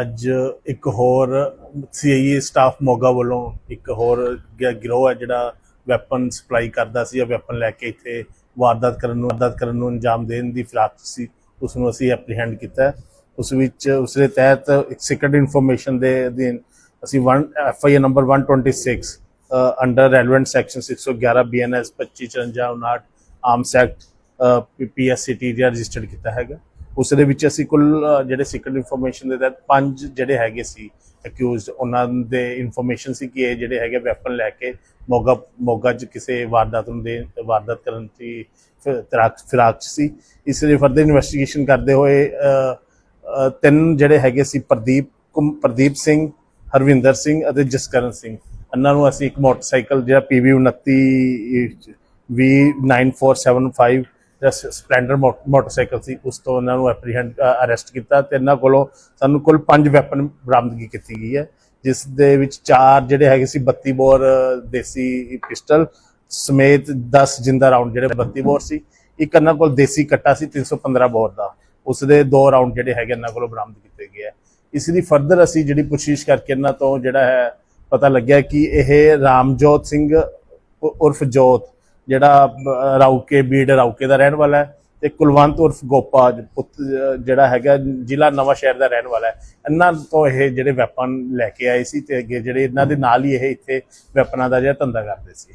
ਅੱਜ ਇੱਕ ਹੋਰ ਸੀਆਈਏ ਸਟਾਫ ਮੋਗਾ ਵੱਲੋਂ ਇੱਕ ਹੋਰ ਗਿਰੋਹ ਹੈ ਜਿਹੜਾ ਵੈਪਨ ਸਪਲਾਈ ਕਰਦਾ ਸੀ ਜਾਂ ਵੈਪਨ ਲੈ ਕੇ ਇੱਥੇ ਵਾਰਦਾਤ ਕਰਨ ਨੂੰ, ਵਾਰਦਾਤ ਕਰਨ ਨੂੰ ਅੰਜਾਮ ਦੇਣ ਦੀ ਫਿਰਾਕ ਸੀ, ਉਸ ਨੂੰ ਅਸੀਂ ਐਪਰੀਹੈਂਡ ਕੀਤਾ ਉਸ ਵਿੱਚ, ਉਸ ਦੇ ਤਹਿਤ ਇੱਕ ਸੀਕ੍ਰੀਟ ਇਨਫੋਰਮੇਸ਼ਨ ਦੇ ਅਧੀਨ ਅਸੀਂ 1 R number 126 under relevant section 611 BNS 2554 arms act PSCT ਦਾ ਰਜਿਸਟਰਡ ਕੀਤਾ ਹੈਗਾ। ਉਸ ਦੇ ਵਿੱਚ ਅਸੀਂ ਕੁੱਲ ਜਿਹੜੇ ਸੀਕ੍ਰੀਟ ਇਨਫੋਰਮੇਸ਼ਨ ਦੇ ਤਹਿਤ ਪੰਜ ਜਿਹੜੇ ਹੈਗੇ ਸੀ ਅਕਿਊਜ਼ਡ ਉਹਨਾਂ ਦੇ ਇਨਫੋਰਮੇਸ਼ਨ ਸੀ ਕਿ ਇਹ ਜਿਹੜੇ ਹੈਗੇ ਵੈਪਨ ਲੈ ਕੇ ਮੋਗਾ ਮੋਗਾ 'ਚ ਕਿਸੇ ਵਾਰਦਾਤ ਨੂੰ ਦੇ, ਵਾਰਦਾਤ ਕਰਨ ਦੀ ਫਿਰਾਕ ਫਿਰਾਕ 'ਚ ਸੀ। ਇਸ ਲਈ ਫਰਦਰ ਇਨਵੈਸਟੀਗੇਸ਼ਨ ਕਰਦੇ ਹੋਏ ਤਿੰਨ ਜਿਹੜੇ ਹੈਗੇ ਸੀ ਪ੍ਰਦੀਪ ਕੁਮ- ਪ੍ਰਦੀਪ ਸਿੰਘ, ਹਰਵਿੰਦਰ ਸਿੰਘ ਅਤੇ ਜਸਕਰਨ ਸਿੰਘ। ਇਹਨਾਂ ਨੂੰ ਅਸੀਂ ਇੱਕ ਮੋਟਰਸਾਈਕਲ ਜਿਹੜਾ PV 29 V9475 ਜਿਹੜਾ ਸਪਲੈਂਡਰ ਮੋਟਰਸਾਈਕਲ ਸੀ, ਉਸ ਤੋਂ ਇਹਨਾਂ ਨੂੰ ਐਪਰੀਹੈਂਡ ਅਰੈਸਟ ਕੀਤਾ ਤੇ ਇਹਨਾਂ ਕੋਲੋਂ ਸਾਨੂੰ ਕੁੱਲ ਪੰਜ ਵੈਪਨ ਬਰਾਮਦਗੀ ਕੀਤੀ ਗਈ ਹੈ, ਜਿਸ ਦੇ ਵਿੱਚ ਚਾਰ ਜਿਹੜੇ ਹੈਗੇ ਸੀ 32 ਬੋਰ ਦੇਸੀ ਪਿਸਟਲ ਸਮੇਤ 10 ਜਿੰਦਾ ਰਾਉਂਡ ਜਿਹੜੇ 32 ਬੋਰ ਸੀ, ਇੱਕ ਇਹਨਾਂ ਕੋਲ ਦੇਸੀ ਕੱਟਾ ਸੀ 315 ਬੋਰ ਦਾ, ਉਸ ਦੇ ਦੋ ਰਾਉਂਡ ਜਿਹੜੇ ਹੈਗੇ ਇਹਨਾਂ ਕੋਲੋਂ ਬਰਾਮਦ ਕੀਤੇ ਗਏ ਹੈ। ਇਸ ਦੀ ਫਰਦਰ ਅਸੀਂ ਜਿਹੜੀ ਪੁੱਛਿਸ਼ ਕਰਕੇ ਇਹਨਾਂ ਤੋਂ ਜਿਹੜਾ ਹੈ, ਪਤਾ ਲੱਗਿਆ ਕਿ ਇਹ ਰਾਮਜੋਤ ਸਿੰਘ ਉਰਫ ਜੋਤ ਜਿਹੜਾ ਅਹ, ਰਾਊਕੇ ਬੀੜ ਰਾਊਕੇ ਦਾ ਰਹਿਣ ਵਾਲਾ ਹੈ ਤੇ ਕੁਲਵੰਤ ਉਰਫ ਗੋਪਾ ਪੁੱਤ ਜਿਹੜਾ ਹੈਗਾ ਜ਼ਿਲ੍ਹਾ ਨਵਾਂ ਸ਼ਹਿਰ ਦਾ ਰਹਿਣ ਵਾਲਾ ਹੈ। ਇਹਨਾਂ ਤੋਂ ਇਹ ਜਿਹੜੇ ਵੈਪਨ ਲੈ ਕੇ ਆਏ ਸੀ ਤੇ ਅੱਗੇ ਜਿਹੜੇ ਇਹਨਾਂ ਦੇ ਨਾਲ ਹੀ ਇਹ ਇੱਥੇ ਵੈਪਨਾਂ ਦਾ ਜਿਹੜਾ ਧੰਦਾ ਕਰਦੇ ਸੀ।